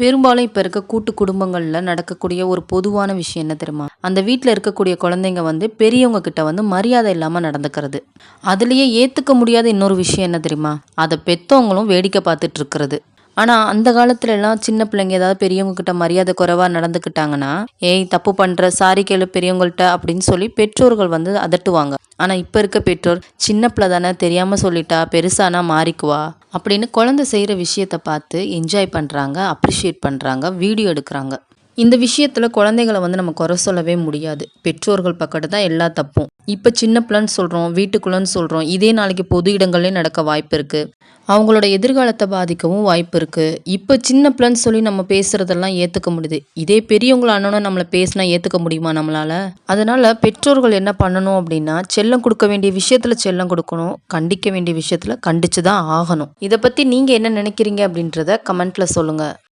பெரும்பாலும் இப்போ இருக்க கூட்டு குடும்பங்களில் நடக்கக்கூடிய ஒரு பொதுவான விஷயம் என்ன தெரியுமா? அந்த வீட்டில் இருக்கக்கூடிய குழந்தைங்க வந்து பெரியவங்க கிட்ட வந்து மரியாதை இல்லாமல் நடந்துக்கிறது. அதுலேயே ஏற்றுக்க முடியாத இன்னொரு விஷயம் என்ன தெரியுமா? அதை பெற்றவங்களும் வேடிக்கை பார்த்துட்டு இருக்கிறது ஆனால் அந்த காலத்துல எல்லாம் சின்ன பிள்ளைங்க ஏதாவது பெரியவங்க கிட்ட மரியாதை குறைவாக நடந்துக்கிட்டாங்கன்னா ஏய் தப்பு பண்ணுற சாரி கேளு பெரியவங்கள்ட்ட அப்படின்னு சொல்லி பெற்றோர்கள் வந்து அதட்டுவாங்க. ஆனால் இப்போ இருக்க பெற்றோர் சின்ன பிள்ளை தானே தெரியாமல் சொல்லிட்டா பெருசானா மாறிக்குவா? அப்படின்னு குழந்தை செய்கிற விஷயத்த பார்த்து என்ஜாய் பண்ணுறாங்க அப்ரிஷியேட் பண்ணுறாங்க வீடியோ எடுக்கிறாங்க. இந்த விஷயத்தில் குழந்தைகளை வந்து நம்ம குறை சொல்லவே முடியாது. பெற்றோர்கள் பக்கத்து தான் எல்லா தப்பும். இப்போ சின்ன பிள்ளைன்னு சொல்கிறோம் வீட்டுக்குள்ளன்னு சொல்கிறோம் இதே நாளைக்கு பொது இடங்கள்லேயும் நடக்க வாய்ப்பு இருக்குது அவங்களோட எதிர்காலத்தை பாதிக்கவும் வாய்ப்பு இருக்குது இப்போ சின்ன பிள்ளைன்னு சொல்லி நம்ம பேசுகிறதெல்லாம் ஏற்றுக்க முடியுது. இதே பெரியவங்களானோன்னு நம்மளை பேசினா ஏற்றுக்க முடியுமா நம்மளால்? அதனால் பெற்றோர்கள் என்ன பண்ணணும் அப்படின்னா செல்லம் கொடுக்க வேண்டிய விஷயத்தில் செல்லம் கொடுக்கணும். கண்டிக்க வேண்டிய விஷயத்தில் கண்டித்து தான் ஆகணும். இதை பற்றி நீங்கள் என்ன நினைக்கிறீங்க அப்படின்றத கமெண்ட்டில் சொல்லுங்கள்